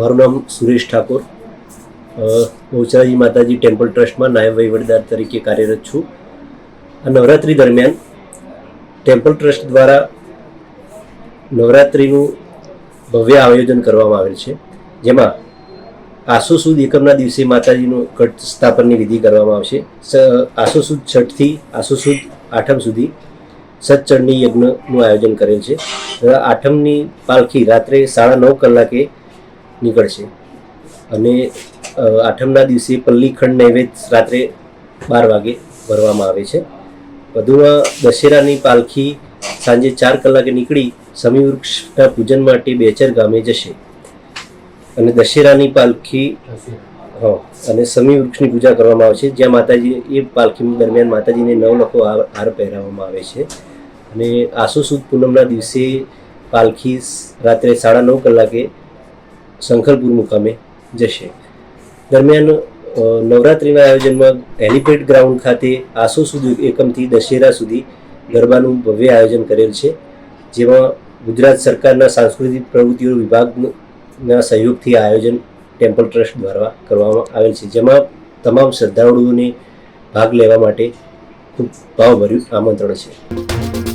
મારું નામ સુરેશ ઠાકોર. બહુચરાજી માતાજી ટેમ્પલ ટ્રસ્ટમાં નાયબ વહીવટદાર તરીકે કાર્યરત છું. આ નવરાત્રિ દરમિયાન ટેમ્પલ ટ્રસ્ટ દ્વારા નવરાત્રિનું ભવ્ય આયોજન કરવામાં આવેલ છે. જેમાં આસો સુદ એકમના દિવસે માતાજીનું કટ સ્થાપનની વિધિ કરવામાં આવશે. આસો સુદ છઠથી આસો સુદ આઠમ સુધી સતચંડી યજ્ઞનું આયોજન કરેલ છે. આઠમની પાલખી રાત્રે સાડા નવ કલાકે નીકળશે. અને આઠમના દિવસે પલ્લીખંડ નૈવેદ્ય રાત્રે બાર વાગે ભરવામાં આવે છે. વધુમાં દશેરાની પાલખી સાંજે ચાર કલાકે નીકળી સમી વૃક્ષના પૂજન માટે બેચર ગામે જશે. અને દશેરાની પાલખી હા અને સમી વૃક્ષની પૂજા કરવામાં આવે છે. જ્યાં માતાજી એ પાલખી દરમિયાન માતાજીને નવ લખો હાર હાર પહેરાવવામાં આવે છે. અને આસુ સુદ પૂનમના દિવસે પાલખી રાત્રે સાડા નવ કલાકે શંખલપુર મુકામે જશે. દરમિયાન નવરાત્રિના આયોજનમાં હેલિપેડ ગ્રાઉન્ડ ખાતે આસો સુધી એકમથી દશેરા સુધી ગરબાનું ભવ્ય આયોજન કરેલ છે, જેમાં ગુજરાત સરકારના સાંસ્કૃતિક પ્રવૃત્તિઓ વિભાગના સહયોગથી આયોજન ટેમ્પલ ટ્રસ્ટ દ્વારા કરવામાં આવેલ છે, જેમાં તમામ શ્રદ્ધાળુઓને ભાગ લેવા માટે ખૂબ ભાવભર્યું આમંત્રણ છે.